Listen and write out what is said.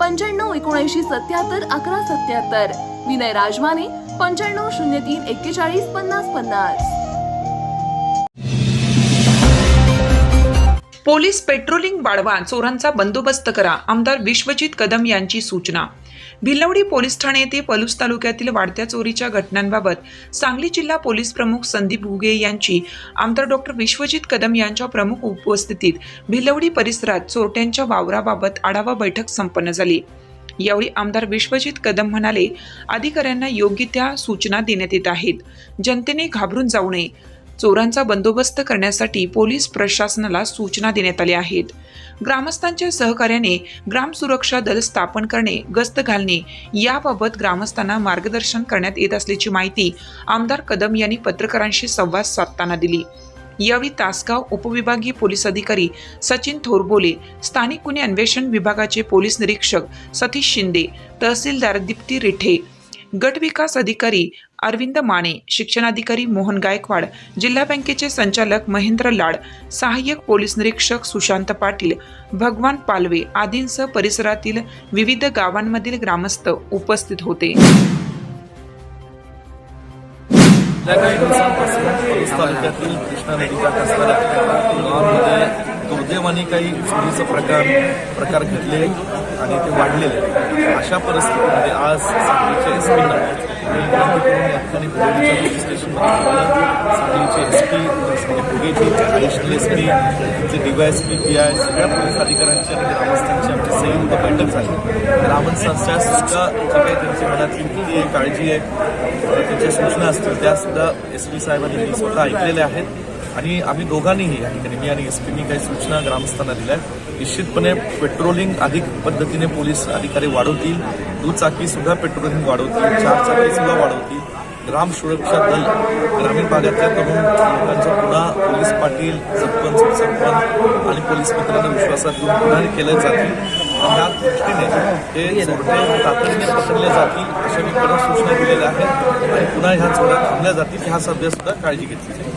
पंच्याण्णव एकोणऐंशी सत्याहत्तर अकरा सत्याहत्तर. विनय राजमाने पंच्याण्णव शून्य तीन एक्केचाळीस पन्नास पन्नास. पोलीस पेट्रोलिंग वाढवा चोरांचा बंदोबस्त करा आमदार विश्वजित कदम यांची सूचना. भिलवडी पोलीस ठाणे येथे पलूस तालुक्यातील वाढत्या चोरीच्या घटनांबाबत सांगली जिल्हा पोलीस प्रमुख संदीप घुगे यांची आमदार डॉक्टर विश्वजित कदम यांच्या प्रमुख उपस्थितीत भिलवडी परिसरात चोरट्यांच्या वावराबाबत आढावा बैठक संपन्न झाली. यावेळी आमदार विश्वजित कदम म्हणाले अधिकाऱ्यांना योग्य त्या सूचना देण्यात येत आहेत. जनतेने घाबरून जाऊ नये. चोरांचा बंदोबस्त करण्यासाठी पोलीस प्रशासनाला सूचना देण्यात आल्या आहेत. ग्रामस्थांच्या सहकार्याने ग्राम सुरक्षा दल स्थापन करणे गस्त घालणे याबाबत ग्रामस्थांना मार्गदर्शन करण्यात येत असल्याची माहिती आमदार कदम यांनी पत्रकारांशी संवाद साधताना दिली. यावेळी तासगाव उपविभागीय पोलीस अधिकारी सचिन थोरबोले स्थानिक गुन्हे अन्वेषण विभागाचे पोलीस निरीक्षक सतीश शिंदे तहसीलदार दीप्ती रिठे गट विकास अधिकारी अरविंद माने शिक्षणाधिकारी मोहन गायकवाड जिल्हा बँकेचे संचालक महेंद्र लाड सहाय्यक पोलीस निरीक्षक सुशांत पाटील भगवान पालवे आदींसह परिसरातील विविध गावांमधील ग्रामस्थ उपस्थित होते. तालुक्यातील कृष्णा असणाऱ्या दुर्दैवाने काही चोरीचं प्रकार प्रकार घडले. आणि ते वाढलेले आहेत. अशा परिस्थितीमध्ये आज सांगलीच्या एस पीनं या एस बोरीच्या पोलीस स्टेशनमध्ये सांगलीचे S P भुगेचे additional S P J P I सगळ्या पोलीस अधिकाऱ्यांची आणि ग्रामस्थांची आमची संयुक्त बैठक झाली ग्रामस्थांच्या सुद्धा जे काही त्यांची मनातली भीती काळजी आहे त्यांच्या सूचना असतील त्या सुद्धा एस पी साहेबांनी मी स्वतः ऐकलेल्या आहेत आणि आम्ही दोघांनीही या ठिकाणी मी आणि एस पीनी काही सूचना ग्रामस्थांना दिल्या आहेत. निश्चितपणे पेट्रोलिंग अधिक पद्धतीने पोलीस अधिकारी वाढवतील दुचाकी सुद्धा पेट्रोलिंग वाढवतील चारचाकीसुद्धा सुद्धा वाढवतील. ग्राम सुरक्षा दल ग्रामीण भागातल्या तरुण लोकांच्या पुन्हा पोलीस पाटील सरपंच उपसरपंच आणि पोलीस मित्रांना विश्वासात घेऊन पुन्हा केले जातील. या दृष्टीने हे चोरटे तातडीने पकडले जातील अशा मी पुन्हा सूचना दिलेल्या आहेत. आणि पुन्हा ह्या चोऱ्या थांबल्या जातील ह्या सध्या सुद्धा काळजी घेतली जाईल.